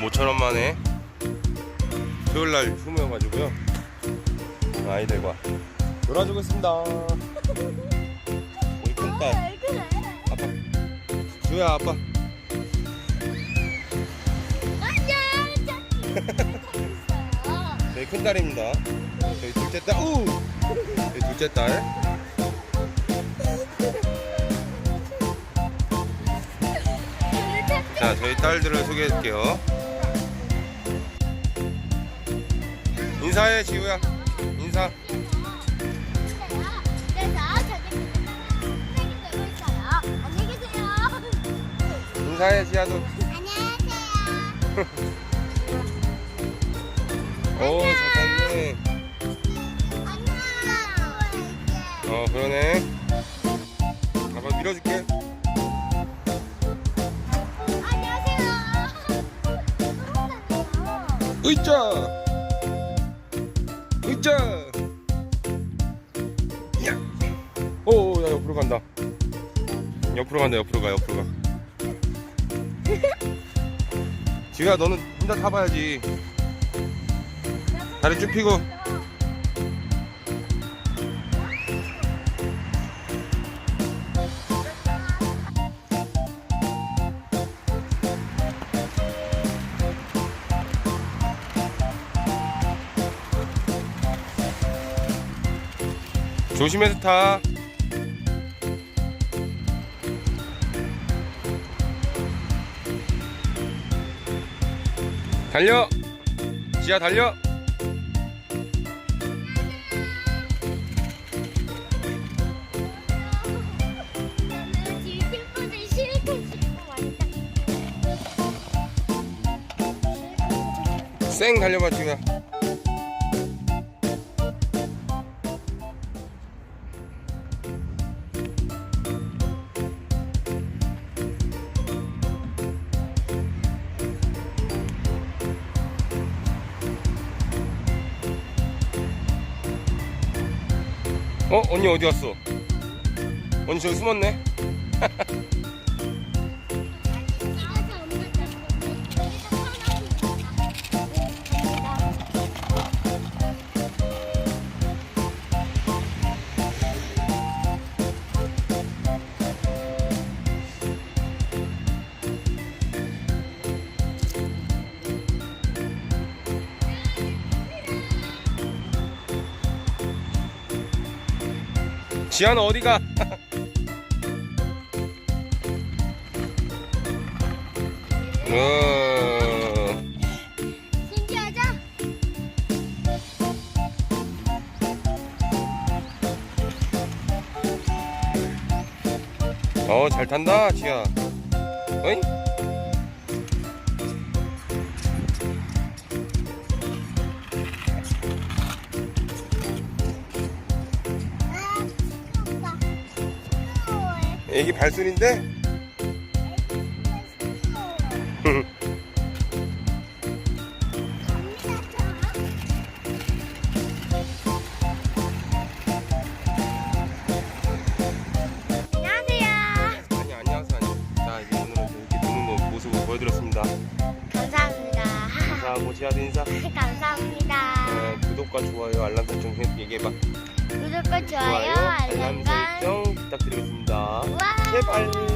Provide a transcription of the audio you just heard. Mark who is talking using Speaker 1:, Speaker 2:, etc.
Speaker 1: 지금 5천원 만에 토요일날 휴무여가지고요 아이들과 놀아주고 있습니다 우리 큰딸? 아빠 주야 아빠. 저희 큰딸입니다 저희 둘째 딸 우! 저희 둘째 딸 자, 저희 딸들을 소개해줄게요. 인사해, 지우야. 인사. 인사해, 지아도. 오, 잘 탔네. 어, 그러네. 아빠 밀어줄게. 으이짜! 야! 오, 야, 옆으로 간다. 옆으로 간다, 옆으로 가, 옆으로 가. 지우야, 너는 혼자 타봐야지. 다리 쭉 펴고. 조심해서 타. 달려. 지야 달려. 쌩 달려봐 지우 어 언니 어디 갔어? 언니 저기 숨었네. 지아는 어디가? 어,
Speaker 2: 신기하자.
Speaker 1: 어, 잘 탄다, 지아. 어이? 애기 발소리인데?
Speaker 2: 안녕하세요.
Speaker 1: 아니, 안녕하세요. 아니. 자, 이제 오늘은 이렇게 노는 거 모습을 보여드렸습니다.
Speaker 2: 감사합니다.
Speaker 1: 감사하고, 지아도 인사.
Speaker 2: 감사합니다.
Speaker 1: 어, 구독과 좋아요, 알람 설정 해- 얘기해봐.
Speaker 2: 구독과 좋아요,
Speaker 1: 알람
Speaker 2: 알 람